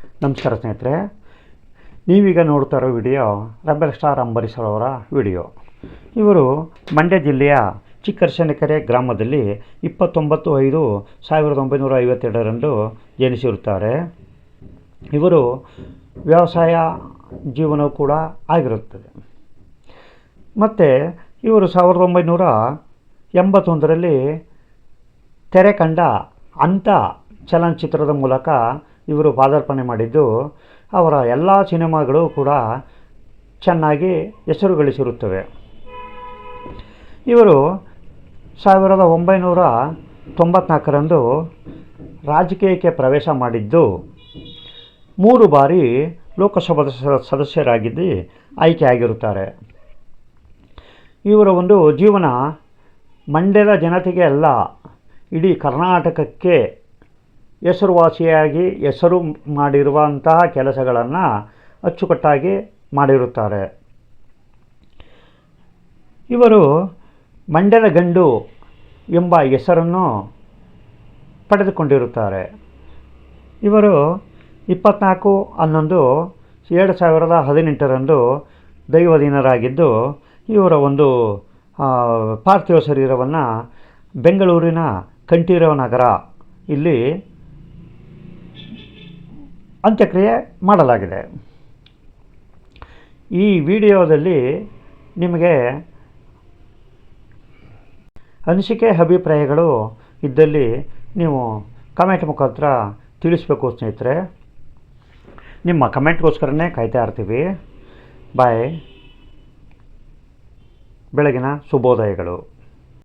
ನಮಸ್ಕಾರ ಸ್ನೇಹಿತರೆ. ನೀವೀಗ ನೋಡ್ತಾ ಇರೋ ವಿಡಿಯೋ ರೆಬೆಲ್ ಸ್ಟಾರ್ ಅವರ ವಿಡಿಯೋ. ಇವರು ಮಂಡ್ಯ ಜಿಲ್ಲೆಯ ಚಿಕ್ಕರ್ಶನಕೆರೆ ಗ್ರಾಮದಲ್ಲಿ ಇಪ್ಪತ್ತೊಂಬತ್ತು ಐದು ಸಾವಿರದ ಒಂಬೈನೂರ ಐವತ್ತೆರಡರಂದು ಜನಿಸಿರುತ್ತಾರೆ. ಇವರು ವ್ಯವಸಾಯ ಜೀವನವು ಕೂಡ ಆಗಿರುತ್ತದೆ. ಮತ್ತು ಇವರು ಸಾವಿರದ ಒಂಬೈನೂರ ಎಂಬತ್ತೊಂದರಲ್ಲಿ ತೆರೆ ಕಂಡ ಅಂಥ ಚಲನಚಿತ್ರದ ಮೂಲಕ ಇವರು ಪಾದಾರ್ಪಣೆ ಮಾಡಿದ್ದು, ಅವರ ಎಲ್ಲ ಸಿನಿಮಾಗಳು ಕೂಡ ಚೆನ್ನಾಗಿ ಹೆಸರು ಗಳಿಸಿರುತ್ತವೆ ಇವರು ಸಾವಿರದ ಒಂಬೈನೂರ ತೊಂಬತ್ನಾಲ್ಕರಂದು ರಾಜಕೀಯಕ್ಕೆ ಪ್ರವೇಶ ಮಾಡಿದ್ದು, ಮೂರು ಬಾರಿ ಲೋಕಸಭಾ ಸದಸ್ಯರಾಗಿದ್ದು ಆಯ್ಕೆಯಾಗಿರುತ್ತಾರೆ. ಇವರ ಒಂದು ಜೀವನ ಮಂಡ್ಯದ ಜನತೆಗೆ ಅಲ್ಲ, ಇಡೀ ಕರ್ನಾಟಕಕ್ಕೆ ಹೆಸರುವಾಸಿಯಾಗಿ ಹೆಸರು ಮಾಡಿರುವಂತಹ ಕೆಲಸಗಳನ್ನು ಅಚ್ಚುಕಟ್ಟಾಗಿ ಮಾಡಿರುತ್ತಾರೆ. ಇವರು ಮಂಡ್ಯದ ಗಂಡು ಎಂಬ ಹೆಸರನ್ನು ಪಡೆದುಕೊಂಡಿರುತ್ತಾರೆ. ಇವರು ಇಪ್ಪತ್ನಾಲ್ಕು ಹನ್ನೊಂದು ಎರಡು ಸಾವಿರದ ಹದಿನೆಂಟರಂದು ದೈವದೀನರಾಗಿದ್ದು ಇವರ ಒಂದು ಪಾರ್ಥಿವ ಶರೀರವನ್ನು ಬೆಂಗಳೂರಿನ ಕಂಠೀರವ ನಗರ, ಇಲ್ಲಿ ಅಂತ್ಯಕ್ರಿಯೆ ಮಾಡಲಾಗಿದೆ. ಈ ವಿಡಿಯೋದಲ್ಲಿ ನಿಮಗೆ ಅನಿಸಿಕೆ ಅಭಿಪ್ರಾಯಗಳು ಇದ್ದಲ್ಲಿ ನೀವು ಕಮೆಂಟ್ ಮುಖಾಂತರ ತಿಳಿಸ್ಬೇಕು ಸ್ನೇಹಿತರೆ. ನಿಮ್ಮ ಕಮೆಂಟ್ಗೋಸ್ಕರನೇ ಕಾಯ್ತಾ ಇರ್ತೀವಿ. ಬಾಯ್ ಬೆಳಗಿನ ಶುಭೋದಯಗಳು.